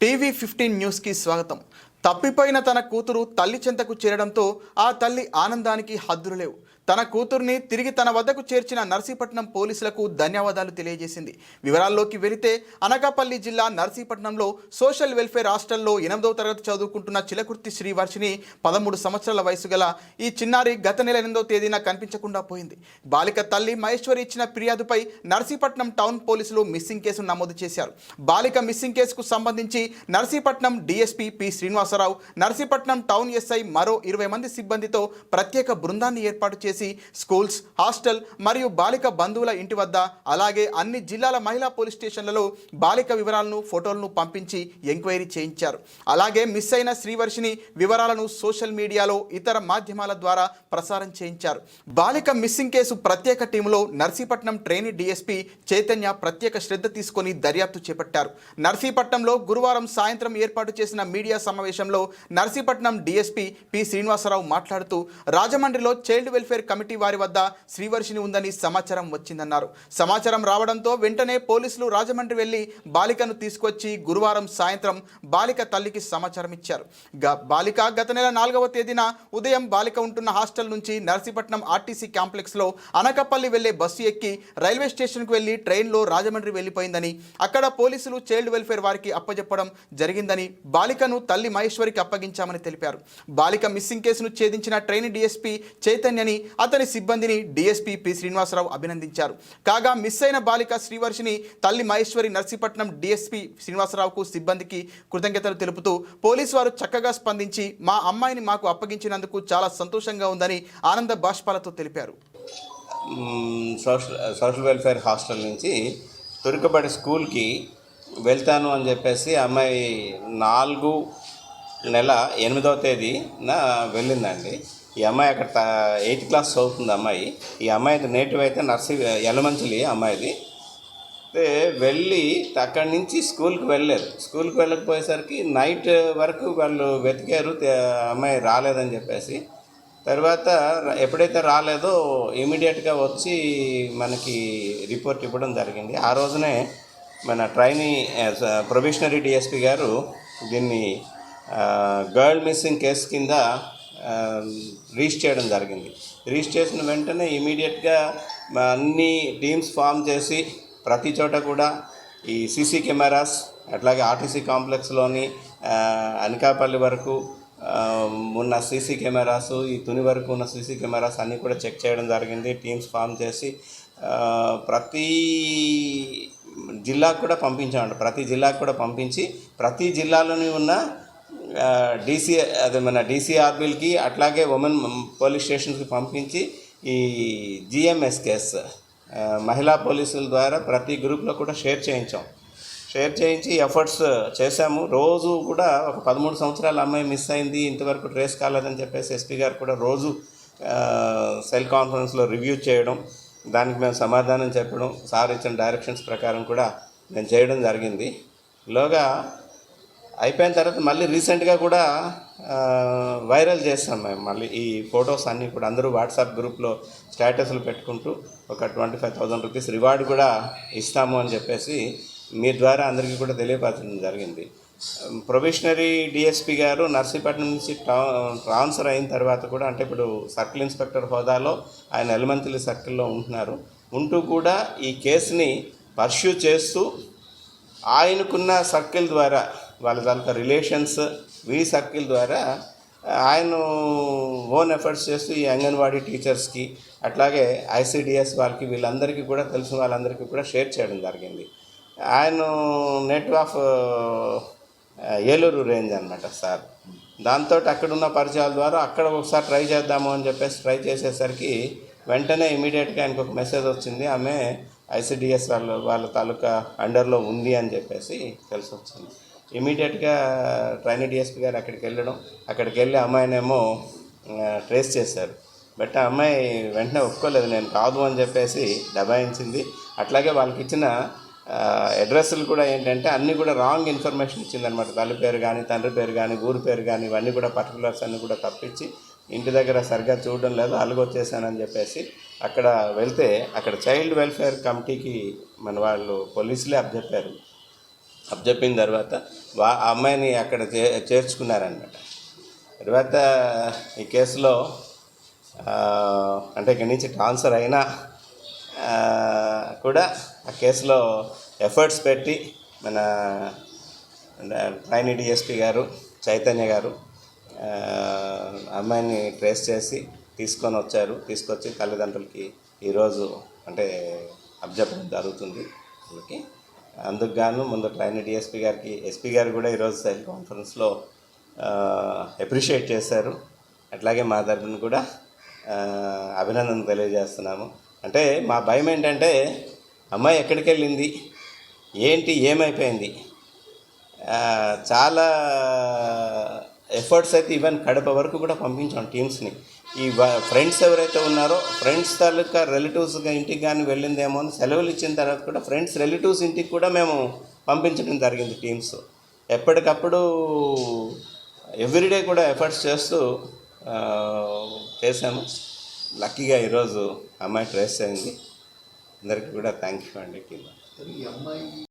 TV fifteen న్యూస్కి స్వాగతం. తప్పిపోయిన తన కూతురు తల్లి చెంతకు చేరడంతో ఆ తల్లి ఆనందానికి హద్దులు లేవు. తన కూతుర్ని తిరిగి తన వద్దకు చేర్చిన నర్సీపట్నం పోలీసులకు ధన్యవాదాలు తెలియజేసింది. వివరాల్లోకి వెళితే అనకాపల్లి జిల్లా నర్సీపట్నంలో సోషల్ వెల్ఫేర్ హాస్టల్లో ఎనిమిదవ తరగతి చదువుకుంటున్న చిలకుర్తి శ్రీవర్షిని పదమూడు సంవత్సరాల వయసు గల ఈ చిన్నారి గత నెల ఎనిమిదవ తేదీన కనిపించకుండా పోయింది. బాలిక తల్లి మహేశ్వరి ఇచ్చిన ఫిర్యాదుపై నర్సీపట్నం టౌన్ పోలీసులు మిస్సింగ్ కేసు నమోదు చేశారు. బాలిక మిస్సింగ్ కేసుకు సంబంధించి Narsipatnam DSP P Srinivasarao Narsipatnam town SI మరో ఇరవై మంది సిబ్బందితో ప్రత్యేక బృందాన్ని ఏర్పాటు చేసి స్కూల్స్ హాస్టల్ మరియు బాలిక బంధువుల ఇంటి వద్ద అలాగే అన్ని జిల్లాల మహిళా పోలీస్ స్టేషన్లలో బాలిక వివరాలను ఫోటోలను పంపించి ఎంక్వైరీ చేయించారు. అలాగే మిస్ అయిన శ్రీవర్షిని వివరాలను సోషల్ మీడియాలో ఇతర మాధ్యమాల ద్వారా ప్రసారం చేయించారు. బాలిక మిస్సింగ్ కేసు ప్రత్యేక టీంలో నర్సీపట్నం ట్రైనీ డీఎస్పీ చైతన్య ప్రత్యేక శ్రద్ధ తీసుకొని దర్యాప్తు చేపట్టారు. నర్సీపట్నంలో గురువారం సాయంత్రం ఏర్పాటు చేసిన మీడియా సమావేశంలో నర్సీపట్నం డీఎస్పీ పి శ్రీనివాసరావు మాట్లాడుతూ రాజమండ్రిలో చైల్డ్ వెల్ఫేర్ కమిటీ వారి వద్ద శ్రీవర్షిని ఉందని సమాచారం వచ్చిందన్నారు. సమాచారం రావడంతో వెంటనే పోలీసులు రాజమండ్రి వెళ్ళి బాలికను తీసుకొచ్చి గురువారం సాయంత్రం బాలిక తల్లికి సమాచారం ఇచ్చారు. బాలిక గత నెల నాలుగవ తేదీన ఉదయం బాలిక ఉంటున్న హాస్టల్ నుంచి నర్సీపట్నం ఆర్టీసీ కాంప్లెక్స్లో అనకపల్లి వెళ్ళే బస్సు ఎక్కి రైల్వే స్టేషన్కు వెళ్ళి ట్రైన్లో రాజమండ్రి వెళ్ళిపోయిందని అక్కడ పోలీసులు చైల్డ్ వెల్ఫేర్ వారికి అప్పజెప్పడం జరిగిందని బాలికను తల్లి మహేశ్వరికి అప్పగించామని తెలిపారు. బాలిక మిస్సింగ్ కేసును ఛేదించిన ట్రైన్ డీఎస్పీ చైతన్యని అతని సిబ్బందిని డీఎస్పీ పి శ్రీనివాసరావు అభినందించారు. కాగా మిస్ అయిన బాలిక శ్రీవర్షిని తల్లి మహేశ్వరి నర్సీపట్నం డీఎస్పీ శ్రీనివాసరావుకు సిబ్బందికి కృతజ్ఞతలు తెలుపుతూ పోలీసు వారు చక్కగా స్పందించి మా అమ్మాయిని మాకు అప్పగించినందుకు చాలా సంతోషంగా ఉందని ఆనంద బాష్పాలతో తెలిపారు. సోషల్ సోషల్ వెల్ఫేర్ హాస్టల్ నుంచి తురుకబడి స్కూల్కి వెళ్తాను అని చెప్పేసి అమ్మాయి నాలుగు నెల ఎనిమిదవ తేదీన వెళ్ళిందండి. ఈ అమ్మాయి అక్కడ ఎయిత్ క్లాస్ చదువుతుంది అమ్మాయి. ఈ అమ్మాయి నేటివ్ అయితే నర్సింగ్ ఎలమంచిలి అమ్మాయిది. అయితే వెళ్ళి అక్కడి నుంచి స్కూల్కి వెళ్ళలేదు. స్కూల్కి వెళ్ళకపోయేసరికి నైట్ వరకు వాళ్ళు వెతికారు అమ్మాయి రాలేదని చెప్పేసి. తర్వాత ఎప్పుడైతే రాలేదో ఇమీడియట్గా వచ్చి మనకి రిపోర్ట్ ఇవ్వడం జరిగింది. ఆ రోజునే మన ట్రైనీ ప్రొబిషనరీ డిఎస్పి గారు దీన్ని గర్ల్ మిస్సింగ్ కేసు కింద రీచ్ చేయడం జరిగింది. రీచ్ చేసిన వెంటనే ఇమీడియట్గా అన్ని టీమ్స్ ఫామ్ చేసి ప్రతి చోట కూడా ఈ సీసీ కెమెరాస్ అట్లాగే ఆర్టీసీ కాంప్లెక్స్లోని అనకాపల్లి వరకు ఉన్న సీసీ కెమెరాస్ ఈ తుని వరకు ఉన్న సీసీ కెమెరాస్ అన్నీ కూడా చెక్ చేయడం జరిగింది. టీమ్స్ ఫామ్ చేసి ప్రతి జిల్లాకు కూడా పంపించామంట. ప్రతి జిల్లాకు కూడా పంపించి ప్రతి జిల్లాలోని ఉన్న డీసీ అదే మన డీసీఆర్బీలకి అట్లాగే ఉమెన్ పోలీస్ స్టేషన్స్కి పంపించి ఈ జిఎంఎస్కేఎస్ మహిళా పోలీసుల ద్వారా ప్రతి గ్రూప్లో కూడా షేర్ చేయించాం. షేర్ చేయించి ఎఫర్ట్స్ చేశాము. రోజు కూడా ఒక పదమూడు సంవత్సరాల అమ్మాయి మిస్ అయింది ఇంతవరకు ట్రేస్ కాలేదని చెప్పేసి ఎస్పీ గారు కూడా రోజు సెల్ కాన్ఫరెన్స్లో రివ్యూ చేయడం దానికి మేము సమాధానం చెప్పడం సార్ ఇచ్చిన డైరెక్షన్స్ ప్రకారం కూడా మేము చేయడం జరిగింది. లోగా అయిపోయిన తర్వాత మళ్ళీ రీసెంట్గా కూడా వైరల్ చేస్తాం మేము. మళ్ళీ ఈ ఫొటోస్ అన్నీ కూడా అందరూ వాట్సాప్ గ్రూప్లో స్టేటస్లు పెట్టుకుంటూ ఒక twenty five thousand rupees reward కూడా ఇస్తాము అని చెప్పేసి మీ ద్వారా అందరికీ కూడా తెలియపరచడం జరిగింది. ప్రొబిషనరీ డిఎస్పి గారు నర్సీపట్నం నుంచి ట్రా- ట్రాన్స్ఫర్ అయిన తర్వాత కూడా అంటే ఇప్పుడు సర్కిల్ ఇన్స్పెక్టర్ హోదాలో ఆయన ఎలమంతిలి సర్కిల్లో ఉంటున్నారు. ఉంటూ కూడా ఈ కేసుని పర్ష్యూ చేస్తూ ఆయనకున్న సర్కిల్ ద్వారా వాళ్ళ తాలూకా రిలేషన్స్ వీ సర్కిల్ ద్వారా ఆయన ఓన్ ఎఫర్ట్స్ చేస్తూ ఈ అంగన్వాడీ టీచర్స్కి అట్లాగే ఐసీడిఎస్ వాళ్ళకి వీళ్ళందరికీ కూడా తెలిసిన వాళ్ళందరికీ కూడా షేర్ చేయడం జరిగింది. ఆయన నెట్ ఆఫ్ ఏలూరు రేంజ్ అనమాట సార్. దాంతో అక్కడున్న పరిచయాల ద్వారా అక్కడ ఒకసారి ట్రై చేద్దాము అని చెప్పేసి ట్రై చేసేసరికి వెంటనే ఇమీడియట్గా ఆయనకు ఒక మెసేజ్ వచ్చింది. ఆమె ఐసిడిఎస్ వాళ్ళ వాళ్ళ తాలూకా అండర్లో ఉంది అని చెప్పేసి తెలిసి వచ్చింది ఇమీడియట్గా ట్రైనీ డిఎస్పీ గారు అక్కడికి వెళ్ళడం అక్కడికి వెళ్ళి అమ్మాయినేమో ట్రేస్ చేశారు. బట్ ఆ అమ్మాయి వెంటనే ఒప్పుకోలేదు నేను కాదు అని చెప్పేసి దబాయించింది. అట్లాగే వాళ్ళకి ఇచ్చిన అడ్రస్లు కూడా ఏంటంటే అన్నీ కూడా రాంగ్ ఇన్ఫర్మేషన్ ఇచ్చిందనమాట తల్లి పేరు కానీ తండ్రి పేరు కానీ ఊరి పేరు కానీ ఇవన్నీ కూడా పర్టికులర్స్ అన్నీ కూడా తప్పించి ఇంటి దగ్గర సరిగ్గా చూడడం లేదు అలుగొచ్చేసానని చెప్పేసి అక్కడ వెళ్తే అక్కడ చైల్డ్ వెల్ఫేర్ కమిటీకి మన వాళ్ళు పోలీసులే అప్పచెప్పారు అప్పచెప్పిన తర్వాత వా ఆ అమ్మాయిని అక్కడ చే చేర్చుకున్నారనమాట తర్వాత ఈ కేసులో అంటే ఇక్కడి నుంచి ట్రాన్స్ఫర్ అయినా కూడా ఆ కేసులో ఎఫర్ట్స్ పెట్టి మన ట్రైనీ డిఎస్పి గారు చైతన్య గారు అమ్మాయిని ట్రేస్ చేసి తీసుకొని వచ్చారు. తీసుకొచ్చి తల్లిదండ్రులకి ఈరోజు అంటే అబ్జెక్ట్ జరుగుతుంది. వాళ్ళకి అందుకు గాను ముందు ట్రైన్ డిఎస్పీ గారికి ఎస్పీ గారు కూడా ఈరోజు సెల్ కాన్ఫరెన్స్లో అప్రిషియేట్ చేశారు. అట్లాగే మా తరఫున కూడా అభినందన తెలియజేస్తున్నాము. అంటే మా భయం ఏంటంటే అమ్మాయి ఎక్కడికి వెళ్ళింది ఏంటి? ఏమైపోయింది? చాలా ఎఫర్ట్స్ అయితే ఈవెన్ కడప వరకు కూడా పంపించాం టీమ్స్ని. ఈ ఫ్రెండ్స్ ఎవరైతే ఉన్నారో ఫ్రెండ్స్ తాలూకా రిలేటివ్స్గా ఇంటికి కానీ వెళ్ళిందేమో అని సెలవులు ఇచ్చిన తర్వాత కూడా ఫ్రెండ్స్ రిలేటివ్స్ ఇంటికి కూడా మేము పంపించడం జరిగింది టీమ్స్. ఎప్పటికప్పుడు ఎవ్రీడే కూడా ఎఫర్ట్స్ చేస్తూ చేసాము చేశాము. లక్కీగా ఈరోజు అమ్మాయి ట్రేస్ అయింది. అందరికీ కూడా థ్యాంక్ యూ అండి కింద